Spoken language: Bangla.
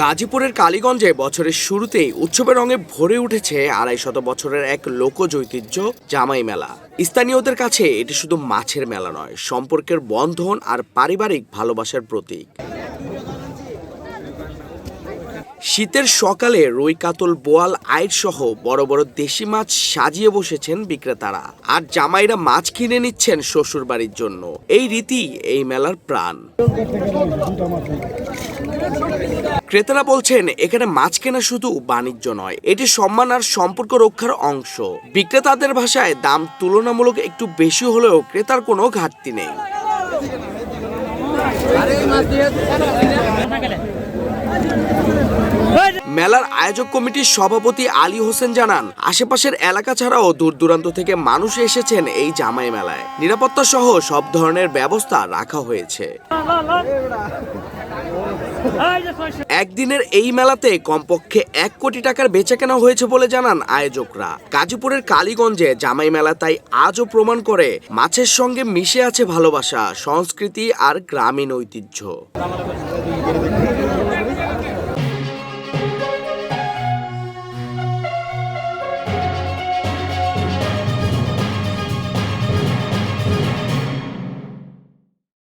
গাজীপুরের কালীগঞ্জে বছরের শুরুতেই উৎসবের রঙে ভরে উঠেছে আড়াই শত বছরের এক লোকজ ঐতিহ্য জামাই মেলা। স্থানীয়দের কাছে এটি শুধু মাছের মেলা নয়, সম্পর্কের বন্ধন আর পারিবারিক ভালোবাসার প্রতীক। শীতের সকালে রুই, কাতল, বোয়াল আইট সহ বড় বড় দেশি মাছ সাজিয়ে বসেছেন বিক্রেতারা। আর জামাইরা মাছ কিনে নিচ্ছেন শ্বশুর বাড়ির জন্য। এই রীতি এই মেলার প্রাণ। ক্রেতারা বলছেন, এখানে মাছ কেনা শুধু বাণিজ্য নয়, এটি সম্মান আর সম্পর্ক রক্ষার অংশ। বিক্রেতাদের ভাষায় দাম তুলনামূলক একটু বেশি হলেও ক্রেতার কোনো ঘাটতি নেই। মেলার আয়োজক কমিটির সভাপতি আলী হোসেন জানান, আশেপাশের এলাকা ছাড়াও দূর দূরান্ত থেকে মানুষ এসেছেন এই জামাই মেলায়। নিরাপত্তা সহ সব ধরনের ব্যবস্থা রাখা হয়েছে। একদিনের এই মেলাতে কমপক্ষে এক কোটি টাকার বেচাকেনা হয়েছে বলে জানান আয়োজকরা। গাজীপুরের কালীগঞ্জে জামাই মেলা তাই আজও প্রমাণ করে, মাছের সঙ্গে মিশে আছে ভালোবাসা, সংস্কৃতি আর গ্রামীণ ঐতিহ্য।